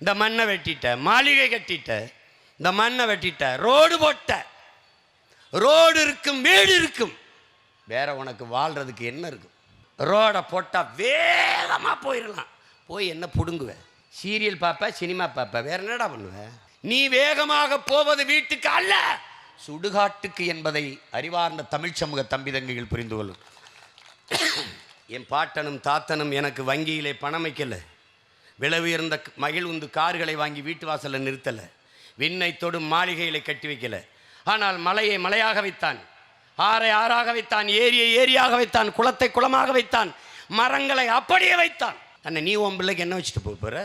இந்த மண்ணை வெட்டிட்ட மாளிகை கட்டிட்ட இந்த மண்ணை வெட்டிட்ட ரோடு போட்ட. ரோடு இருக்கும் வீடு இருக்கும். வேற உனக்கு வாழ்றதுக்கு என்ன இருக்கும்? ரோடை போட்டால் வேகமாக போயிடலாம் போய் என்ன பிடுங்குவேன் சீரியல் பார்ப்ப சினிமா பார்ப்ப வேற என்னடா பண்ணுவ? நீ வேகமாக போவது வீட்டுக்கு அல்ல சுடுகாட்டுக்கு என்பதை அறிவார்ந்த தமிழ் சமூக தம்பி தங்கைகள் புரிந்து கொள்ளும். என் பாட்டனும் தாத்தனும் எனக்கு வங்கியிலே பணம் வைக்கலை. விலை உயர்ந்த மகிழ்வுந்து கார்களை வாங்கி வீட்டு வாசலில் நிறுத்தலை. விண்ணை தொடும் மாளிகைகளை கட்டி வைக்கலை. ஆனால் மலையை மலையாக வைத்தான். ஆறை ஆறாக வைத்தான் ஏரியை ஏரியாக வைத்தான் குளத்தை குளமாக வைத்தான் மரங்களை அப்படியே வைத்தான். அண்ணன் நீ உன் பிள்ளைக்கு என்ன வச்சுட்டு போகிற போற?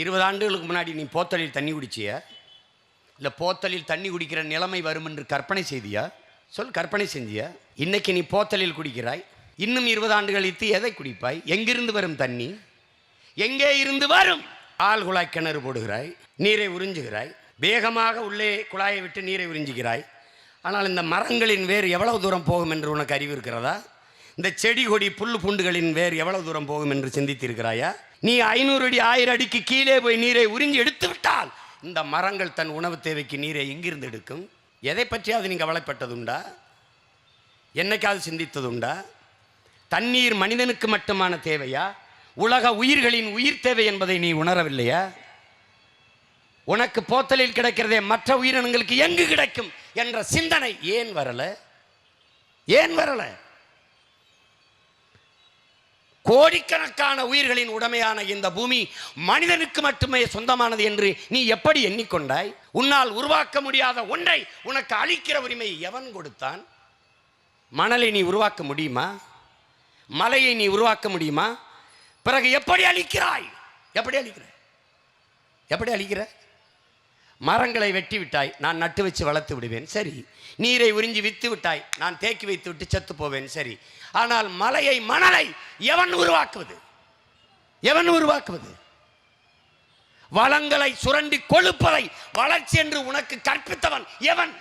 இருபது ஆண்டுகளுக்கு முன்னாடி நீ போத்தலில் தண்ணி குடிச்சிய? இல்லை போத்தலில் தண்ணி குடிக்கிற நிலைமை வரும் என்று கற்பனை செய்தியா? சொல் கற்பனை செஞ்சியா? இன்னைக்கு நீ போத்தலில் குடிக்கிறாய். இன்னும் இருபது ஆண்டுகள் இத்து எதை குடிப்பாய்? எங்கிருந்து வரும் தண்ணி? எங்கே இருந்து வரும்? ஆள் குழாய் கிணறு போடுகிறாய் நீரை உறிஞ்சுகிறாய் வேகமாக உள்ளே குழாயை விட்டு நீரை உறிஞ்சுகிறாய். ஆனால் இந்த மரங்களின் வேர் எவ்வளவு தூரம் போகும் என்று உனக்கு அறிவு இருக்கிறதா? இந்த செடி கொடி புல் பூண்டுகளின் வேர் எவ்வளவு தூரம் போகும் என்று சிந்தித்திருக்கிறாயா? நீ ஐநூறு அடி ஆயிரம் அடிக்கு கீழே போய் நீரை உறிஞ்சி எடுத்து விட்டால் இந்த மரங்கள் தன் உணவு தேவைக்கு நீரை எங்கிருந்து எடுக்கும்? எதை பற்றியாவது நீ கவலைப்பட்டதுண்டா என்னைக்காவது சிந்தித்ததுண்டா? தண்ணீர் மனிதனுக்கு மட்டுமான தேவையா? உலக உயிர்களின் உயிர் தேவை என்பதை நீ உணரவில்லையா? உனக்கு போத்தலில் கிடைக்கிறதே மற்ற உயிரினங்களுக்கு எங்கு கிடைக்கும் என்ற சிந்தனை ஏன் வரல? ஏன் வரல? கோடிக்கணக்கான உயிர்களின் உடமையான இந்த பூமி மனிதனுக்கு மட்டுமே சொந்தமானது என்று நீ எப்படி எண்ணிக்கொண்டாய்? உன்னால் உருவாக்க முடியாத ஒன்றை உனக்கு அளிக்கிற உரிமை எவன் கொடுத்தான்? மணலை நீ உருவாக்க முடியுமா? மலையை நீ உருவாக்க முடியுமா? பிறகு எப்படி அழிக்கிறாய்? எப்படி அழிக்கிற? எப்படி அழிக்கிற? மரங்களை வெட்டி விட்டாய் நான் நட்டு வச்சு வளர்த்து விடுவேன் சரி. நீரை உறிஞ்சி வித்து விட்டாய் நான் தேக்கி வைத்து விட்டு செத்து போவேன் சரி. ஆனால் மலையை மணலை எவன் உருவாக்குவது? எவன் உருவாக்குவது? வளங்களை சுரண்டி கொழுப்பதை வளர்ச்சி என்று உனக்கு கற்பித்தவன் எவன்?